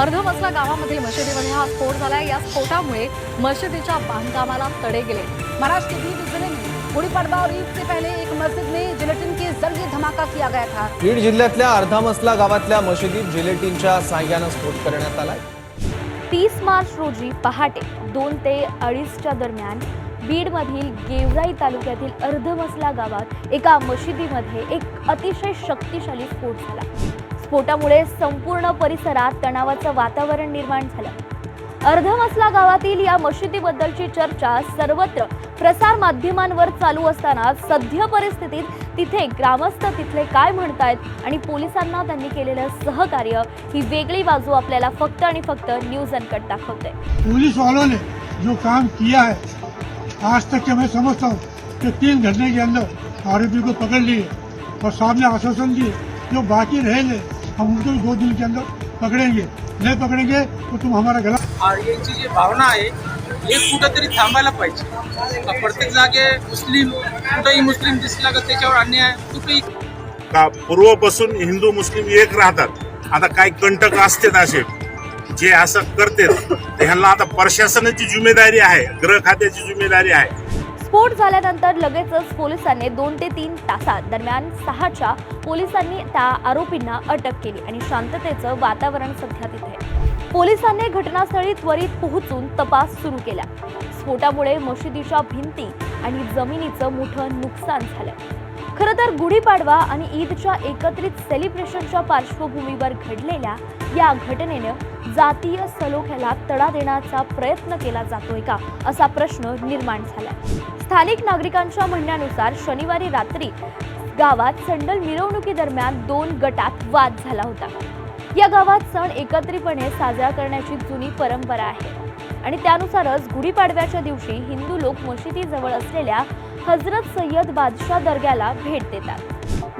अर्धमसला गावामधील मशिदीमध्ये हा स्फोट झालाय. या स्फोटामुळे मशिदीच्या बांधकामाला तडे गेले. महाराष्ट्र के बीड जिले में और ईद से पहले एक मस्जिद में जिलेटिन के जरिए धमाका किया गया था. बीड जिल्ह्यातल्या अर्धामसला गावातल्या मशिदीत जिलेटिनच्या साह्यानं स्फोट करण्यात आलाय. तीस मार्च रोजी पहाटे दोन ते अडीचच्या दरम्यान बीडमधील गेवराई तालुक्यातील अर्धमसला गावात एका मशिदीमध्ये एक अतिशय शक्तिशाली स्फोट झाला. स्फोटामुळे संपूर्ण परिसरात तणावाचं वातावरण निर्माण झालं. अर्धमसला गावातील या मशिदीबद्दलची चर्चा सर्वत्र प्रसार माध्यमांवर चालू असताना सध्य परिस्थितीत तिथे ग्रामस्थ तिथले काय म्हणतायत आणि पोलिसांना त्यांनी केलेलं सहकार्य ही वेगळी बाजू आपल्याला फक्त आणि फक्त न्यूज अनकट दाखवते. पुलिस वालों ने जो काम किया है आज तक के मैं समझता हूँ कि तीन घंटे के अंदर आरोपी को पकड़ लिए और सामने आश्वासन दिए जो बाकी रहेंगे हम उनको भी दो दिन के अंदर पकड़ेंगे। नहीं पकड़ेंगे तो तुम हमारा गला और यांची जी भावना आहे हे कुठंतरी थांबायला पाहिजे. प्रत्येक जागे मुस्लिम कुठंही मुस्लिम दिसला का त्याच्यावर अन्याय कुठेही का पूर्वपासून हिंदू मुस्लिम एक राहतात. आता काही कंटक असतात असे जे असं करतात तर ह्यांना आता प्रशासनाची जिम्मेदारी आहे गृह खात्याची जिम्मेदारी आहे. स्फोट झाल्यानंतर लगेचच पोलिसांनी दोन ते तीन तासात दरम्यान सहाच्या पोलिसांनी त्या आरोपींना अटक केली आणि शांततेचं वातावरण सध्या तिथे पोलिसांनी घटनास्थळी त्वरित पोहोचून तपास सुरू केला. स्फोटामुळे मशिदीच्या भिंती आणि जमिनीचं मोठं नुकसान झालं. खरं तर गुढीपाडवा आणि ईदच्या एकत्रित सेलिब्रेशनच्या पार्श्वभूमीवर घडलेल्या या घटनेनं जातीय सलोख्याला तडा देण्याचा प्रयत्न केला जातोय का असा प्रश्न निर्माण झाला स्थानिक नागरिकांच्या म्हणण्यानुसार शनिवारी रात्री गावात संडल मिरवणुकीदरम्यान दोन गटात वाद झाला होता. या गावात सण एकत्रितपणे साजरा करण्याची जुनी परंपरा आहे आणि त्यानुसारच गुढीपाडव्याच्या दिवशी हिंदू लोक मशिदीजवळ असलेल्या हजरत सय्यद बादशाह दर्ग्याला भेट देतात.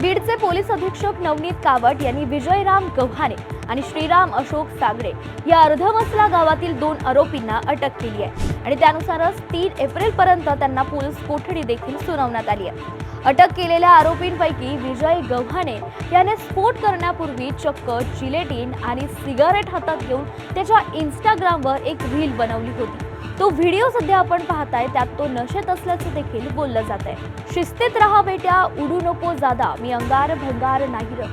बीडचे पोलीस अधीक्षक नवनीत कावट यांनी विजयराम गव्हाणे आणि श्रीराम अशोक सागरे या अर्धमसला गावातील दोन आरोपींना अटक केली आहे आणि त्यानुसारच तीन एप्रिल पर्यंत त्यांना पोलीस कोठडी देखील सुनावण्यात आली आहे. अटक केलेल्या आरोपींपैकी विजय गव्हाणे याने स्फोट करण्यापूर्वी चक्क जिलेटिन आणि सिगारेट हातात घेऊन त्याच्या इंस्टाग्रामवर एक रील बनवली होती. तो व्हिडिओ सध्या आपण पाहताय त्यात तो नशेत असल्याचं देखील बोललं जात आहे शिस्तीत राहा बेट्या उडू नको जादा मी अंगार भंगार नाही र.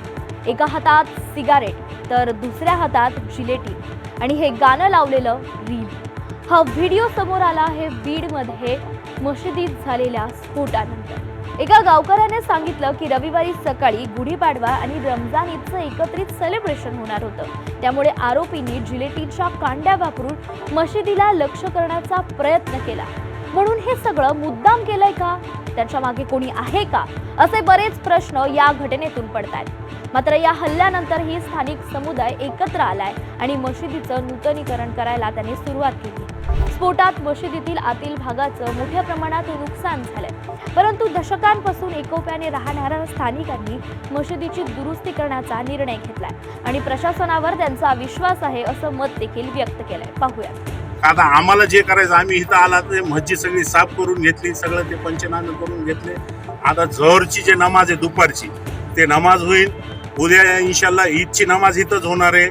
एका हातात सिगारेट तर दुसऱ्या हातात जिलेटी. आणि हे गाणं लावलेलं रील. हा व्हिडिओ समोर आला आहे बीडमध्ये मशिदीत झालेल्या स्फोटानंतर. एका गावकऱ्याने सांगितलं की रविवारी सकाळी गुढीपाडवा आणि रमजान ईदचं एकत्रित सेलिब्रेशन होणार होतं. त्यामुळे आरोपींनी जिलेटिनच्या कांड्या वापरून मशिदीला लक्ष करण्याचा प्रयत्न केला. म्हणून हे सगळं मुद्दाम केलंय का? त्याच्यामागे कोणी आहे का? असे बरेच प्रश्न या घटनेतून पडतायत. मात्र या हल्ल्यानंतरही स्थानिक समुदाय एकत्र आलाय आणि मशिदीचं नूतनीकरण करायला त्यांनी सुरुवात केली. स्फोटात मशिदीतील आतील भागाचं मोठ्या प्रमाणात नुकसान झालं परंतु दशकांपासून एकोप्याने राहणाऱ्या स्थानिकांनी मशिदीची दुरुस्ती करण्याचा निर्णय घेतलाय आणि प्रशासनावर त्यांचा विश्वास आहे असं मत देखील व्यक्त केलंय. पाहूया आता आम्हाला जे करायचं आम्ही इथं आला ते मस्जिद सगळी साफ करून घेतली सगळं ते पंचनामे करून घेतले. आता जहरची जे नमाज आहे दुपारची ते नमाज होईल. उद्या इन्शाल्ला ईदची नमाज इथंच होणार आहे.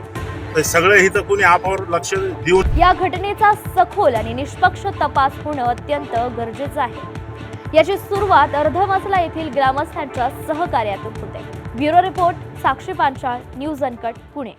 सगळं इथं कोणी आपावर लक्ष देऊन या घटनेचा सखोल आणि निष्पक्ष तपास होणं अत्यंत गरजेचं आहे. याची सुरुवात अर्धमसला येथील ग्रामस्थांच्या सहकार्यातून होते. Bureau report Sakshi Panchal news uncut Pune.